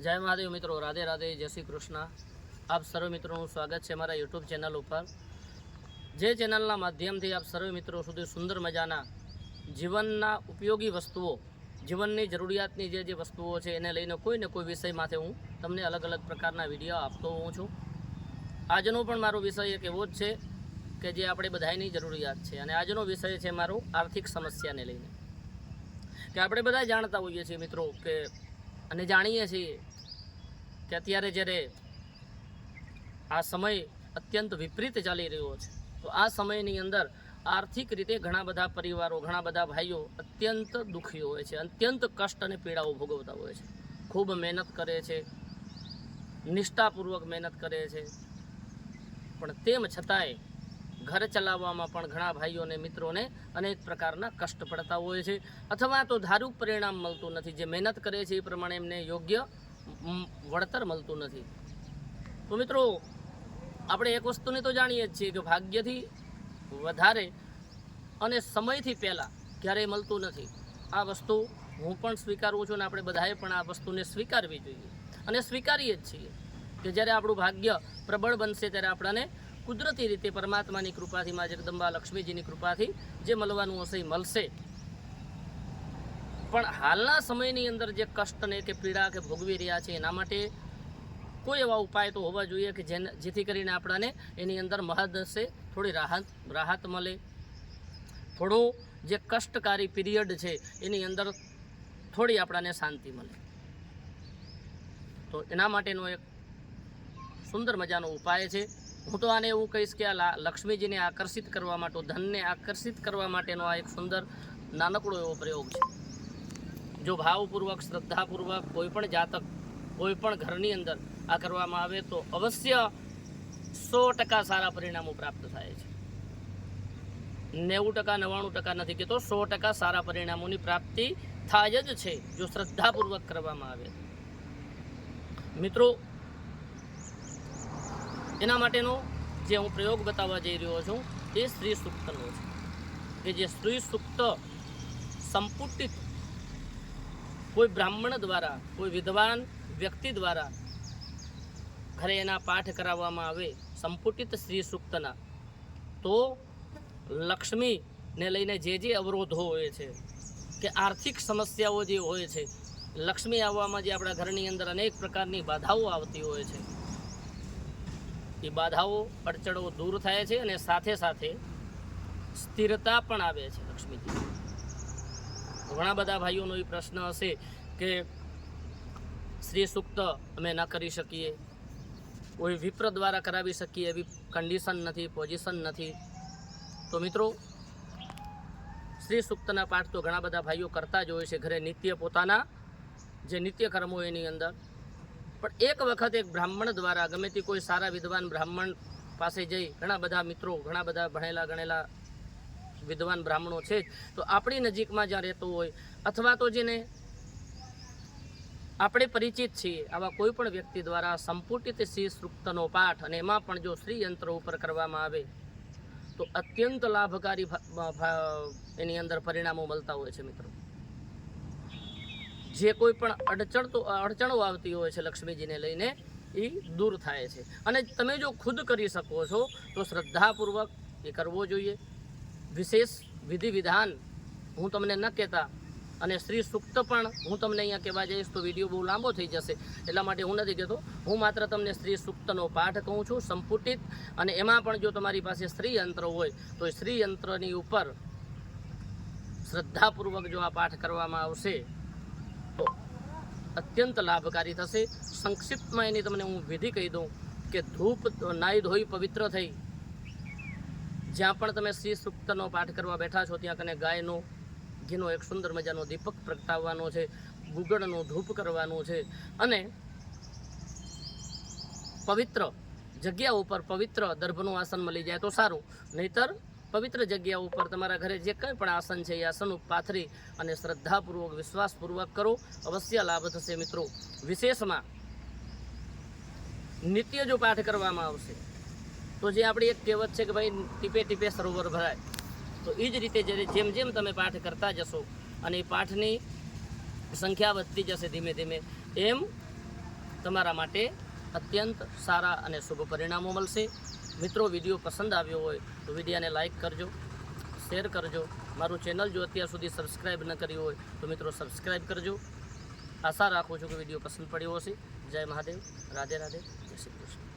જય મહાદેવ મિત્રો, રાધે રાધે, જય શ્રી કૃષ્ણ. આપ સર્વ મિત્રોનું સ્વાગત છે મારા યુટ્યુબ ચેનલ ઉપર. જે ચેનલના માધ્યમથી આપ સર્વ મિત્રો સુધી સુંદર મજાના જીવનના ઉપયોગી વસ્તુઓ, જીવનની જરૂરિયાતની જે જે વસ્તુઓ છે એને લઈને કોઈ ને કોઈ વિષય માથે હું તમને અલગ અલગ પ્રકારના વીડિયો આપતો હોઉં છું. આજનો પણ મારો વિષય એક એવો જ છે કે જે આપણે બધાની જરૂરિયાત છે અને આજનો વિષય છે મારો આર્થિક સમસ્યાને લઈને. કે આપણે બધા જાણતા હોઈએ છીએ મિત્રો કે અને જાણીએ છીએ કે અત્યારે જ્યારે આ સમય અત્યંત વિપરીત ચાલી રહ્યો છે, તો આ સમયની અંદર આર્થિક રીતે ઘણા બધા પરિવારો, ઘણા બધા ભાઈઓ અત્યંત દુઃખી હોય છે, અત્યંત કષ્ટ અને પીડાઓ ભોગવતા હોય છે. ખૂબ મહેનત કરે છે, નિષ્ઠાપૂર્વક મહેનત કરે છે. પણ તેમ છતાંય ઘર ચલાવવામાં પણ ઘણા ભાઈઓને મિત્રોને અનેક પ્રકારના કષ્ટ પડતા હોય છે. અથવા તો ધારું પરિણામ મળતું નથી. જે મહેનત કરે છે એ પ્રમાણે એમને યોગ્ય વળતર મળતું નથી. તો મિત્રો, આપણે એક વસ્તુને તો જાણીએ જ છીએ કે ભાગ્યથી વધારે અને સમયથી પહેલાં ક્યારેય મળતું નથી. આ વસ્તુ હું પણ સ્વીકારું છું અને આપણે બધાએ પણ આ વસ્તુને સ્વીકારવી જોઈએ. અને સ્વીકારીએ જ છીએ કે જ્યારે આપણું ભાગ્ય પ્રબળ બનશે ત્યારે આપણને કુદરતી રીતે પરમાત્માની કૃપાથી, મા જગદંબા લક્ષ્મીજીની કૃપાથી જે મળવાનું હશે એ મળશે. પણ હાલના સમયની અંદર જે કષ્ટને કે પીડા કે ભોગવી રહ્યા છે એના માટે કોઈ એવા ઉપાય તો હોવા જોઈએ કે જેને, જેથી કરીને આપણાને એની અંદર મહદઅંશે થોડી રાહત રાહત મળે. થોડું જે કષ્ટકારી પીરિયડ છે એની અંદર થોડી આપણાને શાંતિ મળે. તો એના માટેનો એક સુંદર મજાનો ઉપાય છે. હું તો આને એવું કહીશ કે આ લક્ષ્મીજીને આકર્ષિત કરવા માટે, ધનને આકર્ષિત કરવા માટેનો આ એક સુંદર નાનકડો એવો પ્રયોગ છે. જો ભાવપૂર્વક, શ્રદ્ધાપૂર્વક કોઈપણ જાતક કોઈપણ ઘરની અંદર આ કરવામાં આવે તો અવશ્ય સો ટકા સારા પરિણામો પ્રાપ્ત થાય છે. નેવું ટકા, નવ્વાણું ટકા નથી કહેતો, સો ટકા સારા પરિણામોની પ્રાપ્તિ થાય જ છે, જો શ્રદ્ધાપૂર્વક કરવામાં આવે. મિત્રો એના માટેનો જે હું પ્રયોગ બતાવવા જઈ રહ્યો છું, એ સ્ત્રી સૂક્તનો છે. કે જે સ્ત્રી સૂક્ત સંપુટિત કોઈ બ્રાહ્મણ દ્વારા, કોઈ વિદ્વાન વ્યક્તિ દ્વારા ઘરે એના પાઠ કરાવવામાં આવે, સંપુટિત સ્ત્રી સૂક્તના, તો લક્ષ્મીને લઈને જે જે અવરોધો હોય છે, કે આર્થિક સમસ્યાઓ જે હોય છે, લક્ષ્મી આવવામાં જે આપણા ઘરની અંદર અનેક પ્રકારની બાધાઓ આવતી હોય છે એ બાધાઓ, અડચણો દૂર થાય છે અને સાથે સાથે સ્થિરતા પણ આવે છે લક્ષ્મીજી. ઘણા બધા ભાઈઓનો એ પ્રશ્ન હશે કે શ્રી સૂક્ત અમે ન કરી શકીએ. કોઈ વિપ્ર દ્વારા કરાવી શકીએ એવી કન્ડિશન નથી પોઝિશન નથી. તો મિત્રો શ્રી સૂક્તના પાઠ તો ઘણા બધા ભાઈઓ કરતા જ હોય છે. ઘરે નિત્ય પોતાના જે નિત્ય કર્મો એની અંદર પણ એક વખત એક બ્રાહ્મણ દ્વારા ગમે તે કોઈ સારા વિદ્વાન બ્રાહ્મણ પાસે જઈ, ઘણા બધા મિત્રો, ઘણા બધા ભણેલા, ગણેલા વિદ્વાન બ્રાહ્મણો છે તો આપણી નજીકમાં જ્યાં રહેતો હોય અથવા તો જેને આપણે પરિચિત છીએ, આવા કોઈ પણ વ્યક્તિ દ્વારા સંપુટિત શ્રી સૃક્તનો પાઠ અને એમાં પણ જો શ્રી યંત્ર ઉપર કરવામાં આવે, તો અત્યંત લાભકારી એની અંદર પરિણામો મળતા હોય છે મિત્રો. જે કોઈ પણ અડચણ તો અડચણો આવતી હોય છે લક્ષ્મીજીને લઈને એ દૂર થાય છે. અને તમે જો ખુદ કરી શકો છો, તો શ્રદ્ધાપૂર્વક એ કરવો જોઈએ. વિશેષ વિધિ વિધાન હું તમને ન કહેતા અને શ્રી સૂક્ત પણ હું તમને અહીંયા કહેવા જઈશ તો વીડિયો બહુ લાંબો થઈ જશે, એટલા માટે હું નથી કહેતો. હું માત્ર તમને સ્ત્રી સૂક્તનો પાઠ કહું છું, સંપુટિત. અને એમાં પણ જો તમારી પાસે સ્ત્રી યંત્ર હોય, તો સ્ત્રી યંત્રની ઉપર શ્રદ્ધાપૂર્વક જો આ પાઠ કરવામાં આવશે તો અત્યંત લાભકારી થશે. સંક્ષિપ્તમાં એની તમને હું વિધિ કહી દઉં કે ધૂપ નાહી ધોઈ પવિત્ર થઈ. જ્યાં પણ તમે શ્રી સૂક્તનો પાઠ કરવા બેઠા છો, ત્યાં કને ગાયનો, ઘીનો એક સુંદર મજાનો દીપક પ્રગટાવવાનો છે, ગુગળનો ધૂપ કરવાનું છે અને પવિત્ર જગ્યા ઉપર પવિત્ર દર્ભનું આસન મળી જાય તો સારું. નહીતર પવિત્ર જગ્યા ઉપર તમારા ઘરે જે કંઈ પણ આસન છે એ આસન પાથરી અને શ્રદ્ધાપૂર્વક, વિશ્વાસપૂર્વક કરો. અવશ્ય લાભ થશે મિત્રો. વિશેષમાં નિત્ય જો પાઠ કરવામાં આવશે, તો જે આપણી એક કહેવત છે કે ભાઈ, ટીપે ટીપે સરોવર ભરાય. તો એ જ રીતે જ્યારે જેમ જેમ તમે પાઠ કરતા જશો અને એ પાઠની સંખ્યા વધતી જશે ધીમે ધીમે, એમ તમારા માટે અત્યંત સારા અને શુભ પરિણામો મળશે. મિત્રો વીડિયો પસંદ આવ્યો હોય તો વિડીયાને લાઇક કરજો, શેર કરજો. મારું ચેનલ જો અત્યાર સુધી સબસ્ક્રાઈબ ન કરી હોય તો મિત્રો સબસ્ક્રાઈબ કરજો. આશા રાખું છું કે વીડિયો પસંદ પડ્યો હશે. જય મહાદેવ. રાધે રાધે. જય શ્રી કૃષ્ણ.